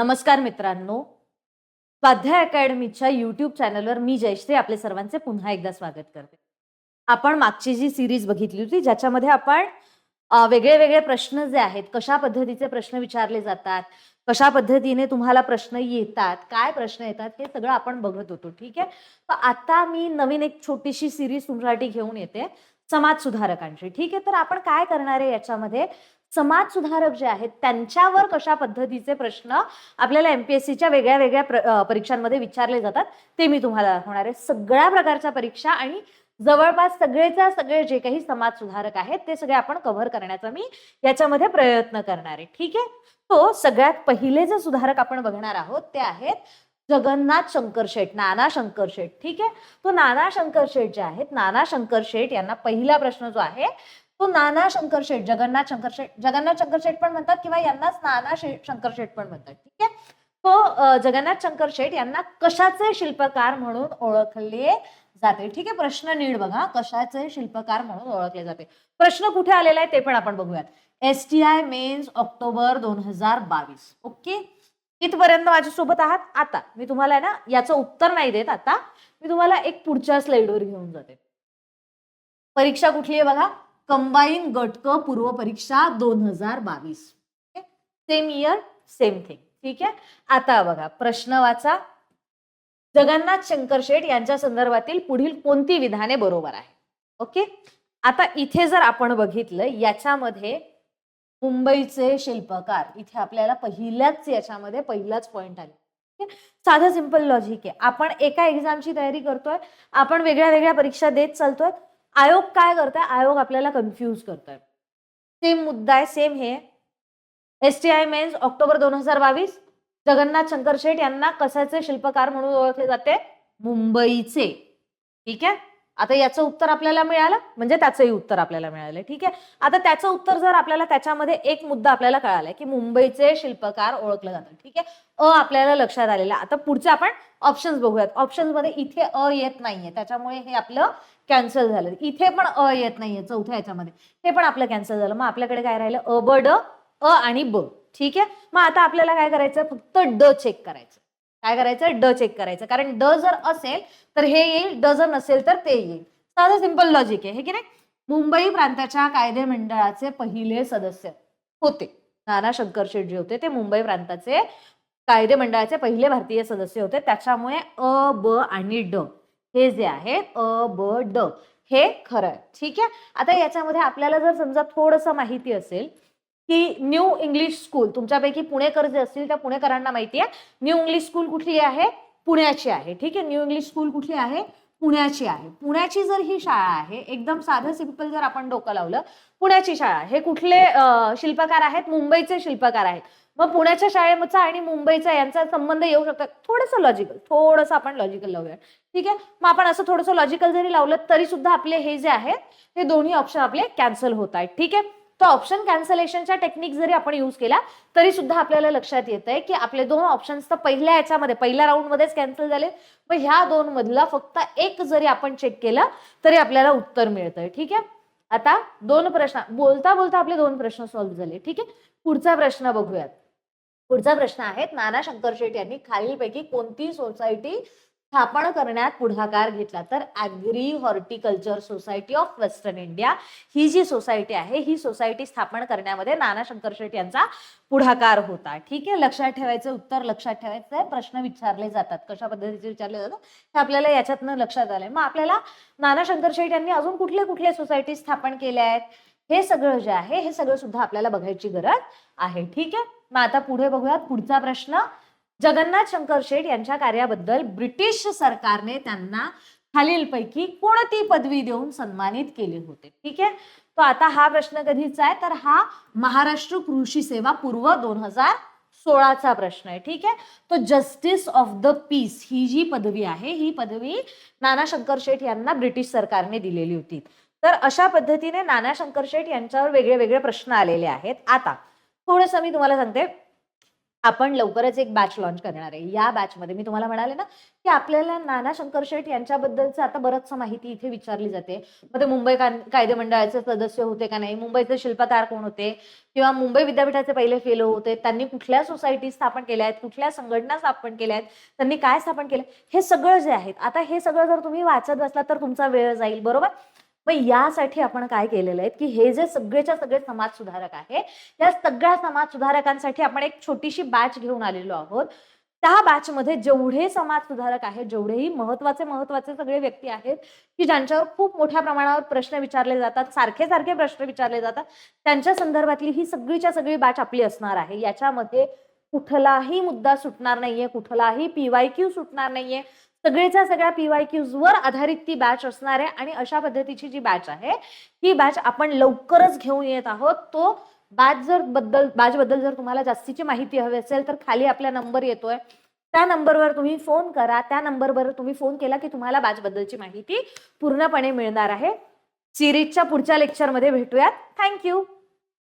नमस्कार मित्रांनो. स्वाध्याय अकॅडमीच्या यूट्यूब चॅनलवर मी जयश्री आपले सर्वांचे पुन्हा एकदा स्वागत करते. आपण मागची जी सिरीज बघितली होती ज्याच्यामध्ये आपण वेगळे वेगळे प्रश्न जे आहेत कशा पद्धतीचे प्रश्न विचारले जातात कशा पद्धतीने तुम्हाला प्रश्न येतात काय प्रश्न येतात हे सगळं आपण बघत होतो ठीक आहे? तर आता मी नवीन एक छोटीशी सिरीज तुमच्यासाठी घेऊन येते. समाज सुधारकांची ठीक आहे तर आपण काय करणार आहे याच्यामध्ये? समाज सुधारक जे आहेत त्यांच्यावर कशा पद्धतीचे प्रश्न आपल्याला एमपीएससीच्या वेगळ्या वेगळ्या परीक्षांमध्ये विचारले जातात ते मी तुम्हाला दाखवणार आहे. सगळ्या प्रकारच्या परीक्षा आणि जवळपास सगळेच्या सगळे जे काही समाज सुधारक आहेत ते सगळे आपण कव्हर करण्याचा मी याच्यामध्ये प्रयत्न करणार आहे. ठीक आहे? तो सगळ्यात पहिले जे सुधारक आपण बघणार आहोत ते आहेत जगन्नाथ शंकर शेठ नाना शंकर शेठ ठीक आहे? तो नाना शंकर शेठ जे आहेत नाना शंकर शेठ यांना पहिला प्रश्न जो आहे तो नाना शंकर शेठ जगन्नाथ शंकर शेठ जगन्नाथ शंकर शेठ पण म्हणतात किंवा यांनाच नाना शंकर शेठ पण म्हणतात ठीक आहे? तो जगन्नाथ शंकर शेठ यांना कशाचे शिल्पकार म्हणून ओळखले जाते? ठीक आहे? प्रश्न नीड बघा कशाचे शिल्पकार म्हणून ओळखले जाते? प्रश्न कुठे आलेला आहे ते पण आपण बघूयात. S T I mains October दोन हजार बावीस ओके? इथपर्यंत माझ्यासोबत आहात. आता मी तुम्हाला आहे ना याचं उत्तर नाही देत आता. मी तुम्हाला एक पुढच्या स्लाइडवर घेऊन जाते. परीक्षा कुठली आहे बघा? कंबाईन गटक पूर्व परीक्षा दोन हजार बावीस. सेम इयर सेम थिंग ठीक आहे? आता बघा प्रश्न वाचा. जगन्नाथ शंकर शेठ यांच्या संदर्भातील पुढील कोणती विधाने बरोबर आहे? ओके? आता इथे जर आपण बघितलं याच्यामध्ये मुंबईचे शिल्पकार. इथे आपल्याला पहिल्याच याच्यामध्ये पहिलाच पॉइंट आले. ठीक आहे? साधं सिंपल लॉजिक आहे. आपण एका एक्झामची तयारी करतोय. आपण वेगळ्या वेगळ्या परीक्षा देत चालतोय. आयोग काय करताय? आयोग आपल्याला कन्फ्यूज करतोय. सेम मुद्दा आहे सेम हे. S T I mains October दोन हजार बावीस. जगन्नाथ शंकर शेठ यांना कशाचे शिल्पकार म्हणून ओळखले जाते? मुंबईचे. ठीक आहे? आता याचं उत्तर आपल्याला मिळालं? म्हणजे त्याचंही उत्तर आपल्याला मिळालं. ठीक आहे? आता त्याचं उत्तर जर आपल्याला त्याच्यामध्ये एक मुद्दा आपल्याला कळालाय की मुंबईचे शिल्पकार ओळखलं जातात ठीक आहे? अ आपल्याला लक्षात आलेलं आता पुढचे आपण ऑप्शन्स बघूयात. ऑप्शन्समध्ये इथे अ येत नाहीये. त्याच्यामुळे हे आपलं कॅन्सल झालं. इथे पण अ येत नाहीये चौथ्या याच्यामध्ये हे पण आपलं कॅन्सल झालं. मग आपल्याकडे काय राहिलं? अ ब ड अ आणि ब. ठीक आहे? मग आता आपल्याला काय करायचं फक्त ड चेक करायचं काय करायचं? ड चेक करायचं. कारण ड जर असेल तर हे येईल. ड जर नसेल तर ते येईल. साधं सिंपल लॉजिक आहे हे की नाही? मुंबई प्रांताच्या कायदे मंडळाचे पहिले सदस्य होते. नाना शंकर शेठ होते. ते मुंबई प्रांताचे कायदे मंडळाचे पहिले भारतीय सदस्य होते. त्याच्यामुळे अ ब आणि ड हे जे आहे अ ब ड हे खरं आहे. ठीक आहे? आता याच्यामध्ये आपल्याला जर समजा थोडंसं माहिती असेल की न्यू इंग्लिश स्कूल तुमच्यापैकी पुणेकर जे असतील त्या पुणेकरांना माहिती आहे. न्यू इंग्लिश स्कूल कुठली आहे? पुण्याची आहे. ठीक आहे? न्यू इंग्लिश स्कूल कुठली आहे? पुण्याची आहे. पुण्याची जर ही शाळा आहे एकदम साधं सिंपल जर आपण डोकं लावलं पुण्याची शाळा हे कुठले शिल्पकार आहेत? मुंबईचे शिल्पकार आहेत. मग पुण्याच्या शाळेचा आणि मुंबईचा यांचा संबंध येऊ शकतात. थोडंसं लॉजिकल थोडंसं आपण लॉजिकल लावूया. ठीक आहे? मग आपण असं थोडंसं लॉजिकल जरी लावलं तरी सुद्धा आपले हे जे आहेत हे दोन्ही ऑप्शन आपले कॅन्सल होत आहेत. ठीक आहे? तो ऑप्शन कॅन्सलेशनच्या टेक्निक जरी आपण यूज केला तरी सुद्धा आपल्याला लक्षात येत आहे की आपले दोन ऑप्शन्स तर पहिल्या याच्यामध्ये पहिल्या राऊंडमध्येच कॅन्सल झाले. पण ह्या दोन मधला फक्त एक जरी आपण चेक केलं तरी आपल्याला उत्तर मिळतंय. ठीक आहे? आता दोन प्रश्न बोलता बोलता आपले दोन प्रश्न सॉल्व्ह झाले. ठीक आहे? पुढचा प्रश्न बघूयात. पुढचा प्रश्न आहे नाना शंकर शेठ यांनी खालीलपैकी कोणती सोसायटी स्थापन करण्यात पुढाकार घेतला. तर agri horticulture society of western India ही जी सोसायटी आहे ही सोसायटी स्थापन करण्यामध्ये नाना शंकर शेठ यांचा पुढाकार होता. ठीक आहे? लक्षात ठेवायचं उत्तर लक्षात ठेवायचं आहे. प्रश्न विचारले जातात. कशा पद्धतीचे विचारले जातात? हे आपल्याला याच्यातनं लक्षात आलंय. मग आपल्याला नाना शंकर शेठ यांनी अजून कुठले कुठले सोसायटी स्थापन केल्या आहेत? हे सगळं जे आहे हे सगळं सुद्धा आपल्याला बघायची गरज आहे. ठीक आहे? मग आता पुढे बघूयात. पुढचा प्रश्न. जगन्नाथ शंकर शेठ यांच्या कार्याबद्दल ब्रिटिश सरकारने त्यांना खालीलपैकी कोणती पदवी देऊन सन्मानित केले होते? ठीक आहे? तो आता हा प्रश्न कधीचा आहे? तर हा महाराष्ट्र कृषी सेवा पूर्व दोन हजार सोळाचा प्रश्न आहे. ठीक आहे? तो जस्टिस ऑफ द पीस ही जी पदवी आहे ही पदवी नाना शंकर शेठ यांना ब्रिटिश सरकारने दिलेली होती. तर अशा पद्धतीने नाना शंकर शेठ यांच्यावर वेगळे वेगळे प्रश्न आलेले आहेत. आता थोडंसं मी तुम्हाला सांगते. आपण लवकरच एक बॅच लॉन्च करणार आहे. या बॅचमध्ये मी तुम्हाला म्हणाले ना की आपल्याला नाना शंकर शेठ यांच्याबद्दलचं आता बरंचसं माहिती इथे विचारली जाते. मग ते मुंबई कायदे मंडळाचे सदस्य होते का नाही? मुंबईचे शिल्पकार कोण होते? किंवा मुंबई विद्यापीठाचे पहिले फेलो होते? त्यांनी कुठल्या सोसायटी स्थापन केल्या आहेत? कुठल्या संघटना स्थापन केल्या आहेत? त्यांनी काय स्थापन केलं? हे सगळं जे आहेत आता हे सगळं जर तुम्ही वाचत बसला तर तुमचा वेळ जाईल. बरोबर? मग यासाठी आपण काय केलेलं आहे की हे जे सगळेच्या सगळे समाज सुधारक आहे या सगळ्या समाज सुधारकांसाठी आपण एक छोटीशी बॅच घेऊन आलेलो आहोत. त्या बॅच मध्ये जेवढे समाज सुधारक आहेत जेवढेही महत्त्वाचे महत्त्वाचे सगळे व्यक्ती आहेत की ज्यांच्यावर खूप मोठ्या प्रमाणावर प्रश्न विचारले जातात सारखे सारखे प्रश्न विचारले जातात त्यांच्या संदर्भातली ही सगळीच्या सगळी बॅच आपली असणार आहे. याच्यामध्ये कुठलाही मुद्दा सुटणार नाहीये कुठलाही पीवाय क्यू सुटणार नाहीये सगळेच्या सगळ्या पीवाय क्यूज वर आधारित ती बॅच असणार आहे आणि अशा पद्धतीची जी बॅच आहे ही बॅच आपण लवकरच घेऊन येत आहोत. तो बॅच जर बद्दल बॅच बद्दल जर तुम्हाला जास्तीची माहिती हवी असेल तर खाली आपला नंबर येतोय. त्या नंबरवर तुम्ही फोन करा. त्या नंबरवर तुम्ही फोन केला की तुम्हाला बॅच बद्दलची माहिती पूर्णपणे मिळणार आहे. सिरीजच्या पुढच्या लेक्चरमध्ये भेटूयात. थँक्यू